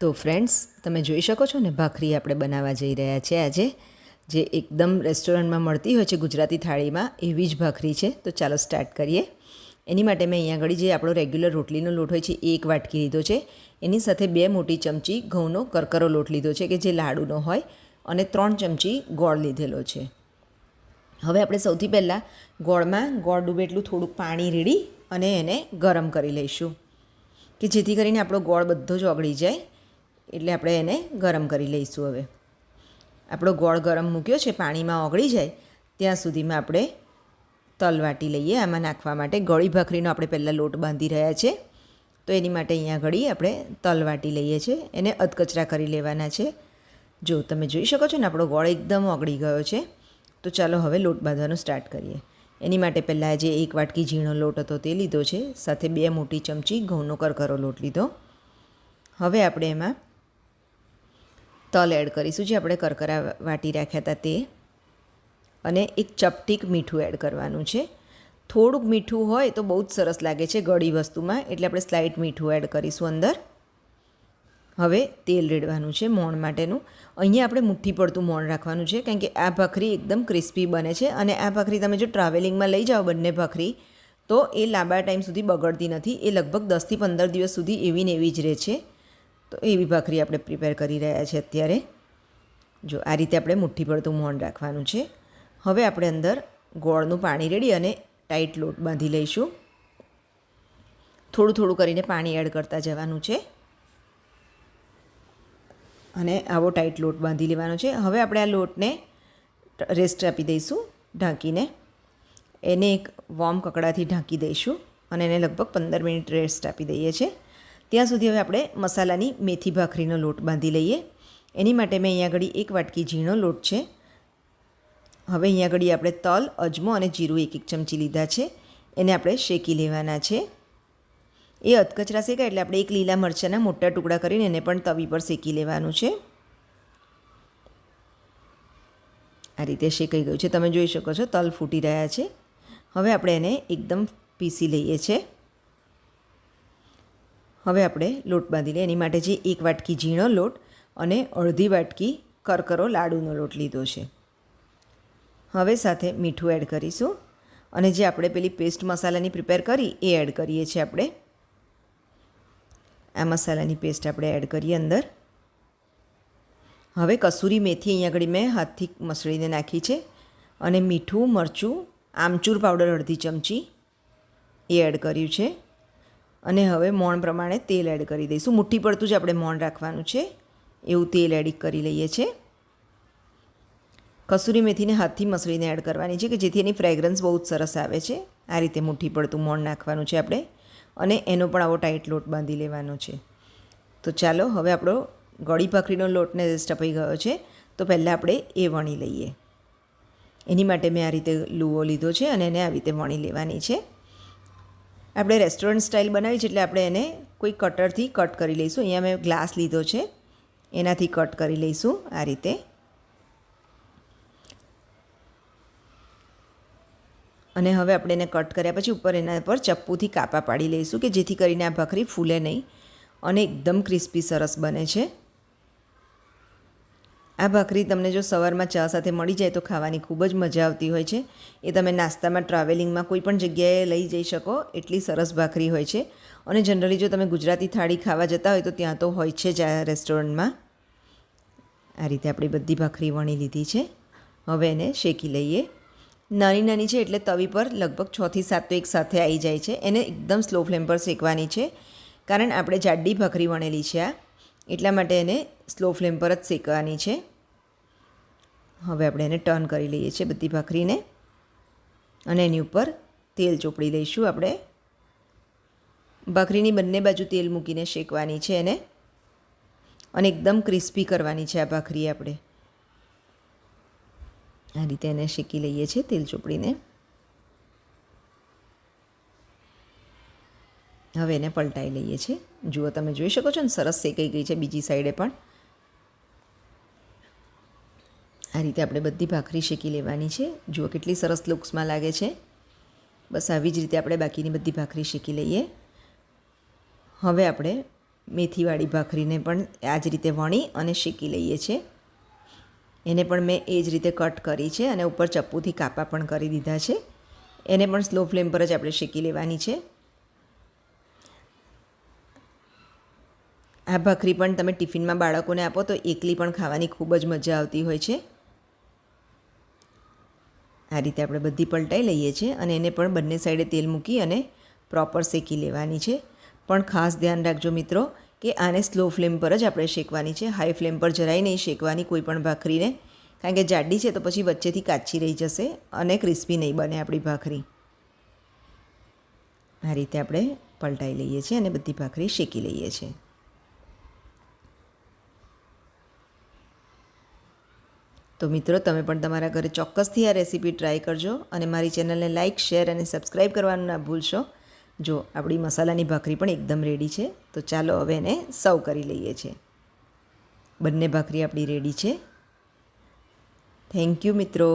તો ફ્રેન્ડ્સ તમે જોઈ શકો છો ને, ભાખરી આપણે બનાવવા જઈ રહ્યા છે આજે, જે એકદમ રેસ્ટોરન્ટમાં મળતી હોય છે ગુજરાતી થાળીમાં, એવી જ ભાખરી છે. તો ચાલો સ્ટાર્ટ કરીએ. એની માટે મેં અહીંયા આગળ જે આપણો રેગ્યુલર રોટલીનો લોટ હોય છે, એ એક વાટકી લીધો છે. એની સાથે બે મોટી ચમચી ઘઉંનો કરકરો લોટ લીધો છે, કે જે લાડુનો હોય, અને ત્રણ ચમચી ગોળ લીધેલો છે. હવે આપણે સૌથી પહેલાં ગોળમાં ગોળ ડૂબે એટલું થોડુંક પાણી રેડી, અને એને ગરમ કરી લઈશું. કે જેથી કરીને આપણો ગોળ બધો જ ઓગળી જાય. એટલે આપણે એને ગરમ કરી લઈશું હવે. આપણો ગોળ ગરમ મૂક્યો છે, પાણીમાં ઓગળી જાય, ત્યાં સુધીમાં આપણે તલ વાટી લઈએ. આમાં નાખવા માટે ગળી ભાખરીનો આપણે પહેલાં લોટ બાંધી રહ્યા છે. તો એની માટે અહીંયા ઘડી આપણે તલ વાટી લઈએ છીએ એને અધકચરા કરી લેવાના છે. જો તમે જોઈ શકો છો ને, આપણો ગોળ એકદમ ઓગળી ગયો છે. તો ચાલો હવે લોટ બાંધવાનું સ્ટાર્ટ કરીએ. એની માટે પહેલાં જે એક વાટકી ઝીણો લોટ હતો તે લીધો છે. સાથે બે મોટી ચમચી ઘઉંનો કરકરો લોટ લીધો. હવે આપણે એમાં તલ એડ કરીશું, જે આપણે કરકરા વાટી રાખ્યા હતા તે. અને એક ચપટીક મીઠું એડ કરવાનું છે. થોડુંક મીઠું હોય તો બહુ જ સરસ લાગે છે ગળી વસ્તુમાં, એટલે આપણે સ્લાઇટ મીઠું એડ કરીશું અંદર. હવે તેલ રેડવાનું છે મોણ માટેનું. અહીંયા આપણે મુઠ્ઠી પડતું મોણ રાખવાનું છે, કારણ કે આ ભાખરી એકદમ ક્રિસ્પી બને છે. અને આ ભાખરી તમે જો ટ્રાવેલિંગમાં લઈ જાઓ બંને ભાખરી, તો એ લાંબા ટાઈમ સુધી બગડતી નથી. એ લગભગ દસથી પંદર દિવસ સુધી એવી ને એવી જ રહે છે. તો એવી ભાખરી આપણે પ્રિપેર કરી રહ્યા છીએ અત્યારે. જો આ રીતે આપણે મુઠ્ઠી પડતું મોણ રાખવાનું છે. હવે આપણે અંદર ગોળનું પાણી રેડી અને ટાઈટ લોટ બાંધી લઈશું. થોડું થોડું કરીને પાણી એડ કરતા જવાનું છે. અને આવો ટાઈટ લોટ બાંધી લેવાનો છે. હવે આપણે આ લોટને રેસ્ટ આપી દઈશું ઢાંકીને. એને એક વોર્મ કકડાથી ઢાંકી દઈશું અને એને લગભગ પંદર મિનિટ રેસ્ટ આપી દઈએ છીએ. ત્યાં સુધી હવે આપણે મસાલાની મેથી ભાખરીનો લોટ બાંધી લઈએ. એની માટે મેં અહીંયા આગળ એક વાટકી ઝીણો લોટ છે. હવે અહીંયા આગળ આપણે તલ, અજમો અને જીરું એક એક ચમચી લીધા છે. એને આપણે શેકી લેવાના છે. એ અધકચરા શેકાય એટલે આપણે એક લીલા મરચાંના મોટા ટુકડા કરીને એને પણ તવી પર શેકી લેવાનું છે. આ રીતે શેકાઈ ગયું છે. તમે જોઈ શકો છો, તલ ફૂટી રહ્યા છે. હવે આપણે એને એકદમ પીસી લઈએ છીએ હવે આપણે લોટ બાંધી લઈએ. એની માટે જે એક વાટકી ઝીણો લોટ અને અડધી વાટકી કરકરો લાડુનો લોટ લીધો છે. હવે સાથે મીઠું એડ કરીશું અને જે આપણે પેલી પેસ્ટ મસાલાની પ્રિપેર કરી એ એડ કરીએ છીએ આપણે. આ મસાલાની પેસ્ટ આપણે એડ કરીએ અંદર. હવે કસૂરી મેથી અહીંયા આગળ મેં હાથથી મસળીને નાખી છે અને મીઠું, મરચું, આમચૂર પાવડર અડધી ચમચી એ એડ કર્યું છે. અને હવે મોણ પ્રમાણે તેલ એડ કરી દઈશું. મુઠ્ઠી પડતું જ આપણે મોણ રાખવાનું છે. એવું તેલ એડ કરી લઈએ છીએ કસૂરી મેથીને હાથથી મસળીને એડ કરવાની છે કે જેથી એની ફ્રેગ્રન્સ બહુ જ સરસ આવે છે. આ રીતે મુઠ્ઠી પડતું મોણ નાખવાનું છે આપણે. અને એનો પણ આવો ટાઈટ લોટ બાંધી લેવાનો છે. તો ચાલો, હવે આપણો ગળી ભાખરીનો લોટને સ્ટપાઈ ગયો છે. તો પહેલાં આપણે એ વણી લઈએ. એની માટે મેં આ રીતે લૂવો લીધો છે અને એને આવી રીતે વણી લેવાની છે. આપણે રેસ્ટોરન્ટ સ્ટાઇલ બનાવી છે એટલે આપણે એને કોઈ કટરથી કટ કરી લઈશું. અહીંયા મેં ગ્લાસ લીધો છે. એનાથી કટ કરી લઈશું આ રીતે. અને હવે આપણે એને કટ કર્યા પછી ઉપર એના પર ચપ્પુથી કાપા પાડી લઈશું કે જેથી કરીને આ ભાખરી ફૂલે નહીં અને એકદમ ક્રિસ્પી સરસ બને છે. આ ભાખરી તમને જો સવારમાં ચા સાથે મળી જાય તો ખાવાની ખૂબ જ મજા આવતી હોય છે. એ તમે નાસ્તામાં, ટ્રાવેલિંગમાં કોઈ પણ જગ્યાએ લઈ જઈ શકો. એટલી સરસ ભાખરી હોય છે. અને જનરલી જો તમે ગુજરાતી થાળી ખાવા જતા હોય તો ત્યાં તો હોય છે જ આ રેસ્ટોરન્ટમાં. આ રીતે આપણી બધી ભાખરી વણી લીધી છે. હવે એને શેકી લઈએ. નાની નાની છે એટલે તવી પર લગભગ છથી સાત તો એક સાથે આવી જાય છે. એને એકદમ સ્લો ફ્લેમ પર શેકવાની છે. કારણ આપણે જાડી ભાખરી વણેલી છે આ. એટલા માટે એને સ્લો ફ્લેમ પર જ શેકવાની છે. હવે આપણે એને ટર્ન કરી લઈએ છીએ બધી ભાખરીને. અને એની ઉપર તેલ ચોપડી લઈશું આપણે. ભાખરીની બંને બાજુ તેલ મૂકીને શેકવાની છે એને. અને એકદમ ક્રિસ્પી કરવાની છે આ ભાખરી આપણે. આ રીતે એને શેકી લઈએ છીએ તેલ ચોપડીને. હવે એને પલટાઈ લઈએ છીએ. જુઓ તમે જોઈ શકો છો ને, સરસ શેકાઈ ગઈ છે બીજી સાઈડે પણ. આ રીતે આપણે બધી ભાખરી શેકી લેવાની છે. જુઓ કેટલી સરસ લુક્સમાં લાગે છે. બસ આવી જ રીતે આપણે બાકીની બધી ભાખરી શેકી લઈએ. હવે આપણે મેથીવાળી ભાખરીને પણ આ જ રીતે વણી અને શેકી લઈએ છીએ. એને પણ મેં એ જ રીતે કટ કરી છે અને ઉપર ચપ્પુથી કાપા પણ કરી દીધા છે. એને પણ સ્લો ફ્લેમ પર જ આપણે શેકી લેવાની છે. આ ભાખરી પણ તમે ટિફિનમાં બાળકોને આપો તો એકલી પણ ખાવાની ખૂબ જ મજા આવતી હોય છે. આ રીતે આપણે બધી પલટાઈ લઈએ છીએ અને એને પણ બંને સાઈડે તેલ મૂકી અને પ્રોપર શેકી લેવાની છે. પણ ખાસ ધ્યાન રાખજો મિત્રો કે આને સ્લો ફ્લેમ પર જ આપણે શેકવાની છે. હાઈ ફ્લેમ પર જરાય નહીં શેકવાની કોઈ પણ ભાખરીને. કારણ કે જાડી છે તો પછી વચ્ચેથી કાચી રહી જશે અને ક્રિસ્પી નહીં બને આપણી ભાખરી. આ રીતે આપણે પલટાઈ લઈએ છીએ અને બધી ભાખરી શેકી લઈએ છીએ. તો મિત્રો, તમે પણ તમારા ઘરે ચોક્કસથી આ રેસીપી ટ્રાય કરજો અને મારી ચેનલને લાઇક શેર અને સબસ્ક્રાઈબ કરવાનું ના ભૂલશો. જો આપણી મસાલાની ભાખરી પણ એકદમ રેડી છે, તો ચાલો હવે એને સર્વ કરી લઈએ છીએ. બંને ભાખરી આપણી રેડી છે. થેન્ક યુ મિત્રો.